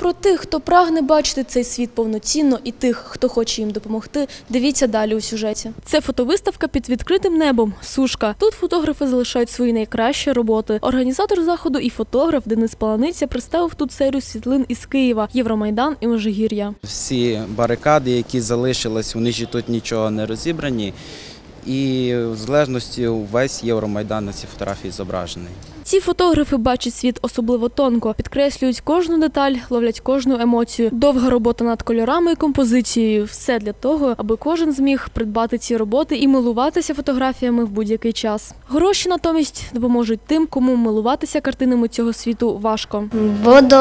Про тих, хто прагне бачити цей світ повноцінно, і тих, хто хоче їм допомогти, дивіться далі у сюжеті. Це фотовиставка під відкритим небом. Сушка. Тут фотографи залишають свої найкращі роботи. Організатор заходу і фотограф Денис Паланиця представив тут серію світлин із Києва, Євромайдан і Межигір'я. Всі барикади, які залишились, вони ж тут нічого не розібрані. І в залежності весь Євромайдан на цій фотографії зображений. Ці фотографи бачать світ особливо тонко, підкреслюють кожну деталь, ловлять кожну емоцію. Довга робота над кольорами і композицією. Все для того, аби кожен зміг придбати ці роботи і милуватися фотографіями в будь-який час. Гроші натомість допоможуть тим, кому милуватися картинами цього світу важко. Буду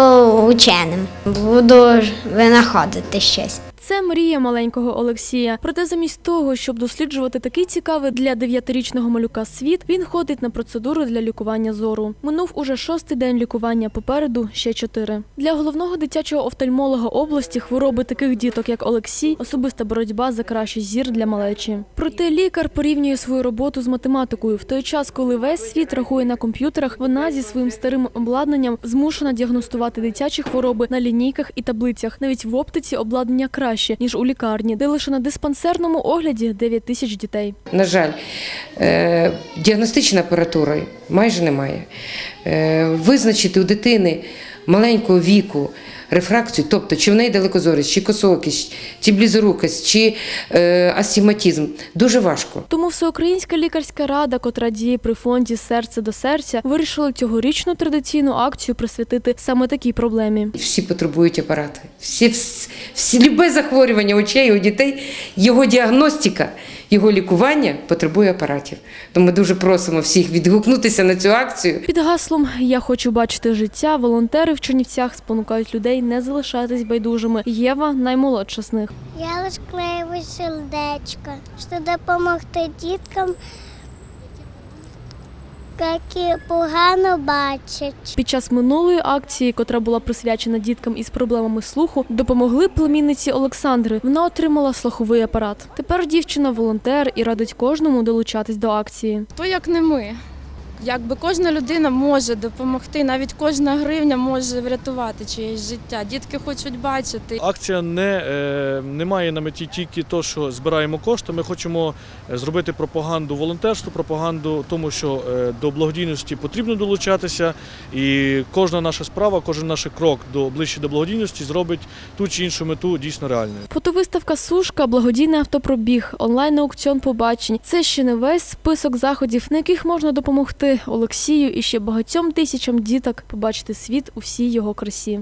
ученим, буду винаходити щось. Це мрія маленького Олексія. Проте замість того, щоб досліджувати такий цікавий для дев'ятирічного малюка світ, він ходить на процедуру для лікування зору. Минув уже шостий день лікування. Попереду ще чотири. Для головного дитячого офтальмолога області хвороби таких діток, як Олексій, особиста боротьба за кращий зір для малечі. Проте лікар порівнює свою роботу з математикою в той час, коли весь світ рахує на комп'ютерах, вона зі своїм старим обладнанням змушена діагностувати дитячі хвороби на лінійках і таблицях. Навіть в оптиці обладнання краще ніж у лікарні, де лише на диспансерному огляді 9 тисяч дітей. На жаль, е, діагностичної апаратури майже немає. Е, Визначити у дитини маленького віку рефракцію, тобто чи в неї далекозорість, чи косоокість, чи близорукость, чи е, астігматизм, дуже важко. Тому Всеукраїнська лікарська рада, котра діє при фонді Серце до серця, вирішила цьогорічну традиційну акцію присвятити саме такій проблемі. Всі потребують апарати. Всі, всі, всі любе захворювання очей у дітей, його діагностика, його лікування потребує апаратів. Тому ми дуже просимо всіх відгукнутися на цю акцію. Під гаслом Я хочу бачити життя. Волонтери в Чернівцях спонукають людей не залишатись байдужими. Єва наймолодша з них. Я лиш клею сердечко, щоб допомогти діткам, які погано бачать. Під час минулої акції, котра була присвячена діткам із проблемами слуху, допомогли племінниці Олександри. Вона отримала слуховий апарат. Тепер дівчина волонтер і радить кожному долучатись до акції. То як не ми? Якби кожна людина може допомогти, навіть кожна гривня може врятувати чиєсь життя. Дітки хочуть бачити. Акція не, е, не має на меті тільки то, що збираємо кошти. Ми хочемо е, зробити пропаганду волонтерству, пропаганду тому, що е, до благодійності потрібно долучатися, і кожна наша справа, кожен наш крок до ближче до благодійності зробить ту чи іншу мету дійсно реальною. Фотовиставка Сушка, благодійний автопробіг, онлайн-аукціон побачень. Це ще не весь список заходів, на яких можна допомогти Олексію і ще багатьом тисячам діток побачити світ у всій його красі.